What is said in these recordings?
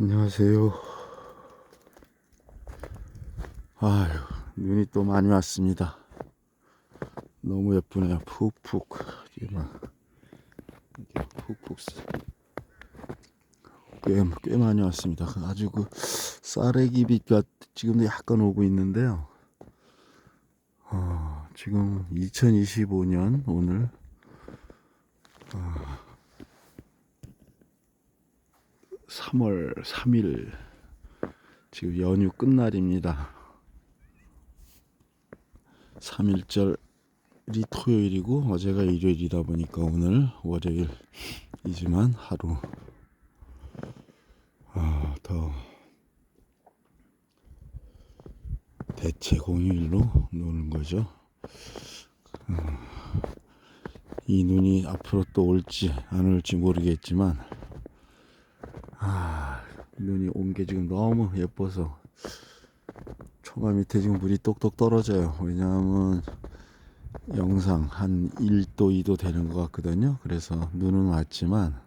안녕하세요. 아유, 눈이 또 많이 왔습니다. 너무 예쁘네요. 푹푹. 이게 막, 이게 푹푹. 쓰- 꽤, 꽤 많이 왔습니다. 아주 그, 쌀래기 빛가 지금도 약간 오고 있는데요. 어, 지금 2025년 오늘, 어, 3월 3일 지금 연휴 끝날입니다. 3일절이 토요일이고 어제가 일요일이다 보니까 오늘 월요일이지만 하루 아, 더 대체 공휴일로 노는 거죠. 어, 이 눈이 앞으로 또 올지 안 올지 모르겠지만 아, 눈이 온 게 지금 너무 예뻐서 초마 밑에 지금 물이 똑똑 떨어져요. 왜냐하면 영상 한 1도, 2도 되는 것 같거든요. 그래서 눈은 왔지만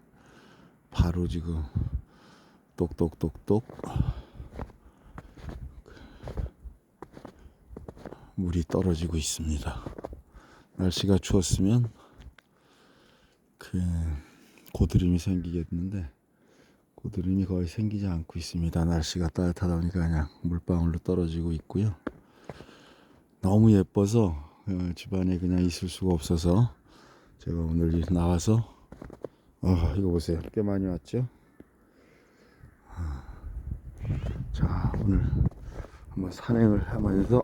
바로 지금 똑똑똑똑 물이 떨어지고 있습니다. 날씨가 추웠으면 그 고드름이 생기겠는데 고드름이 거의 생기지 않고 있습니다. 날씨가 따뜻하다 보니까 그냥 물방울로 떨어지고 있고요. 너무 예뻐서 어, 집안에 그냥 있을 수가 없어서 제가 오늘 이- 나와서 어, 이거 보세요. 꽤 많이 왔죠? 아, 자, 오늘 한번 산행을 하면서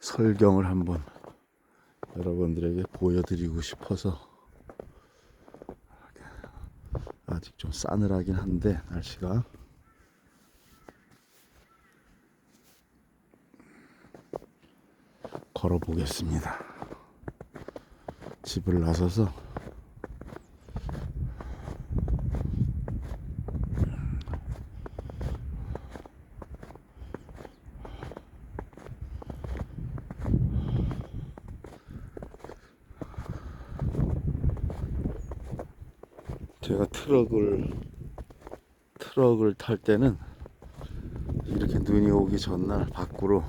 설경을 한번 여러분들에게 보여드리고 싶어서 아직 좀 싸늘하긴 한데 날씨가 걸어 보겠습니다. 집을 나서서 제가 트럭을 트럭을 탈 때는 이렇게 눈이 오기 전날 밖으로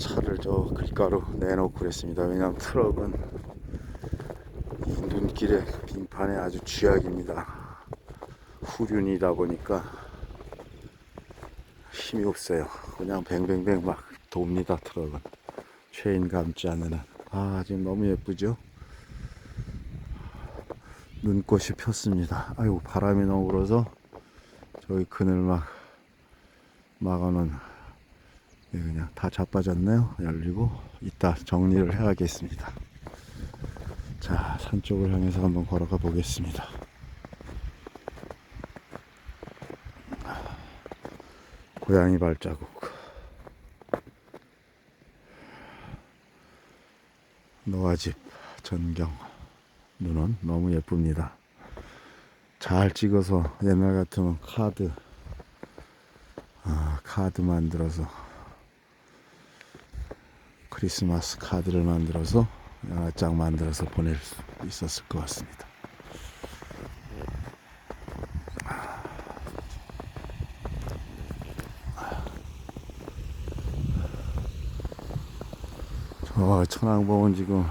차를 저 길가로 내놓고 그랬습니다. 왜냐하면 트럭은 이 눈길의 빙판에 아주 쥐약입니다. 후륜이다 보니까 힘이 없어요. 그냥 뱅뱅뱅 막 돕니다. 트럭은 체인 감지 않는 한. 아 지금 너무 예쁘죠? 눈꽃이 폈습니다. 아이고 바람이 너무 불어서 저기 그늘 막 막아놓은 예, 그냥 다 자빠졌네요. 열리고 이따 정리를 해야겠습니다. 자, 산 쪽을 향해서 한번 걸어가 보겠습니다. 고양이 발자국. 노아집 전경 눈은 너무 예쁩니다. 잘 찍어서 옛날 같으면 카드 아, 카드 만들어서 크리스마스 카드를 만들어서 여러 장 만들어서 보낼 수 있었을 것 같습니다. 저 천왕봉은 지금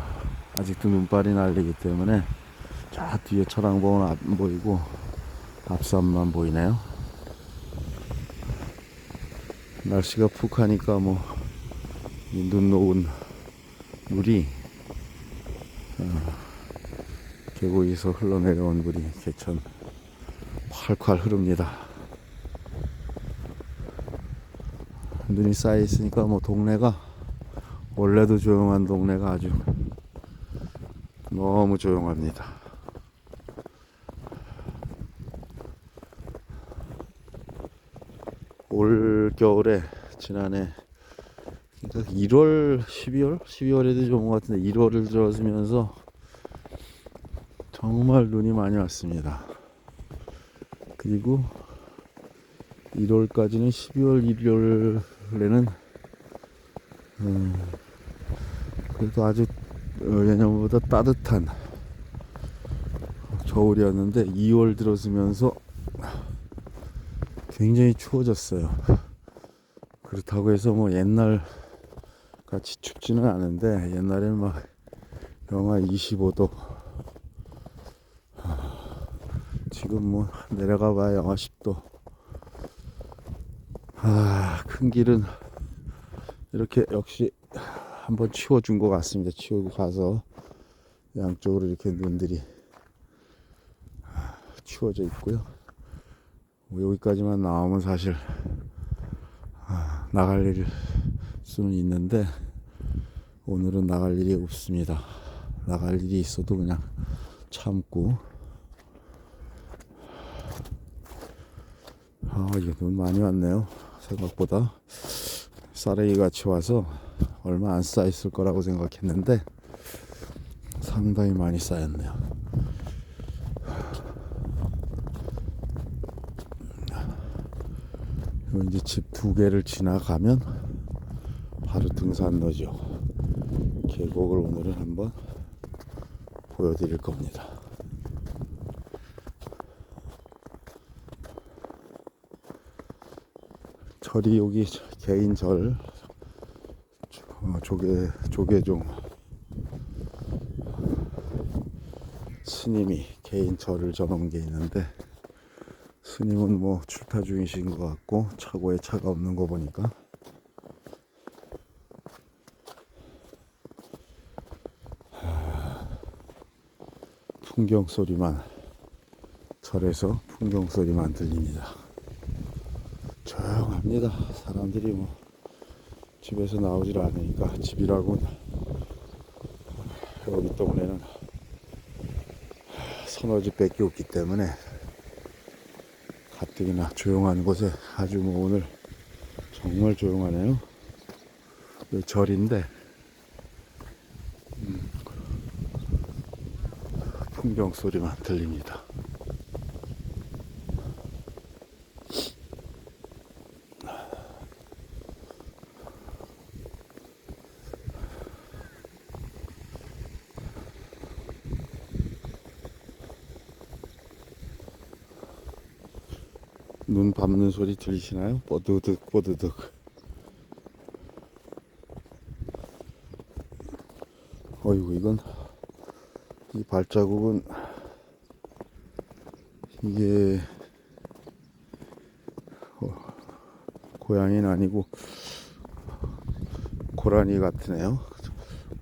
아직도 눈발이 날리기 때문에 저 뒤에 천왕봉은 안 보이고 앞산만 보이네요. 날씨가 푹 하니까 뭐 눈 녹은 물이 어, 계곡에서 흘러내려온 물이 개천 콸콸 흐릅니다. 눈이 쌓여 있으니까 뭐 동네가 원래도 조용한 동네가 아주 너무 조용합니다. 올 겨울에 지난해 그러니까 1월, 12월, 12월에도 좋은 것 같은데 1월을 들어서면서 정말 눈이 많이 왔습니다. 그리고 1월까지는 12월, 1월에는 음, 그래도 아주 어, 예년보다 따뜻한 겨울이었는데 2월 들어서면서 굉장히 추워졌어요. 그렇다고 해서 뭐 옛날 같이 춥지는 않은데 옛날에는 막 영하 25도 지금 뭐 내려가 봐야 영하 10도 아, 큰 길은 이렇게 역시 한번 치워준 것 같습니다. 치우고 가서 양쪽으로 이렇게 눈들이 치워져 있고요. 뭐 여기까지만 나오면 사실 아, 나갈 일 수는 있는데 오늘은 나갈 일이 없습니다. 나갈 일이 있어도 그냥 참고 아 이거 눈 많이 왔네요. 생각보다 쌀레이 같이 와서 얼마 안 쌓여 있을 거라고 생각했는데 상당히 많이 쌓였네요. 요 이제 집 두 개를 지나가면 바로 등산로죠. 계곡을 오늘은 한번 보여드릴 겁니다. 절이 여기 개인 절 어, 조계 조계종 스님이 개인 절을 저놓은 게 있는데 스님은 뭐 출타 중이신 것 같고 차고에 차가 없는 거 보니까 하, 풍경 소리만 절에서 풍경 소리만 들립니다. 조용합니다. 사람들이 뭐 집에서 나오질 않으니까 집이라고는 여기 동네는 서너 집 밖에 없기 때문에 가뜩이나 조용한 곳에 아주 뭐 오늘 정말 조용하네요. 절인데 음, 풍경 소리만 들립니다. 눈 밟는 소리 들리시나요? 뽀드득 뽀드득. 어이구 이건 이 발자국은 이게 어, 고양이는 아니고 고라니 같으네요.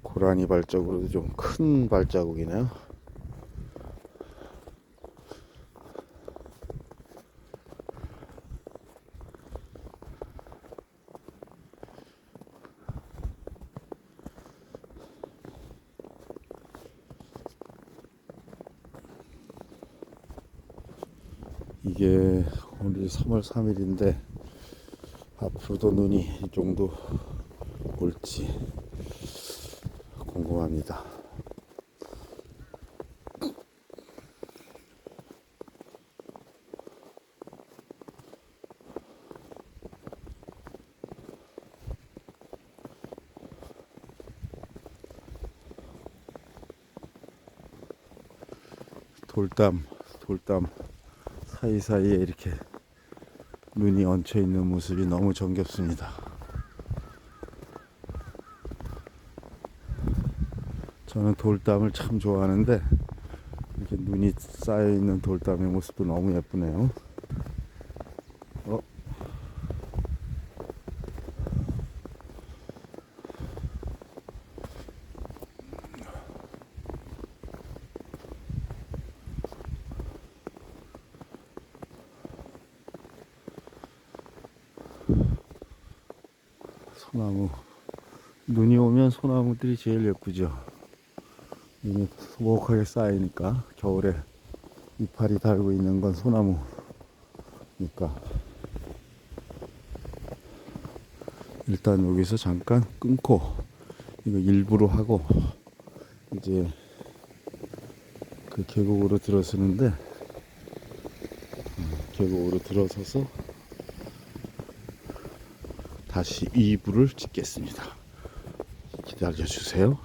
고라니 발자국으로도 좀 큰 발자국이네요 이게 오늘 3월 3일인데 앞으로도 눈이 이 정도 올지 궁금합니다. 돌담, 돌담 사이사이에 이렇게 눈이 얹혀 있는 모습이 너무 정겹습니다. 저는 돌담을 참 좋아하는데 이렇게 눈이 쌓여 있는 돌담의 모습도 너무 예쁘네요. 소나무 눈이 오면 소나무들이 제일 예쁘죠. 눈이 소복하게 쌓이니까 겨울에 이파리 달고 있는 건 소나무니까. 일단 여기서 잠깐 끊고 이거 일부러 하고 이제 그 계곡으로 들어서는데 음, 계곡으로 들어서서 다시 2부를 찍겠습니다. 기다려 주세요.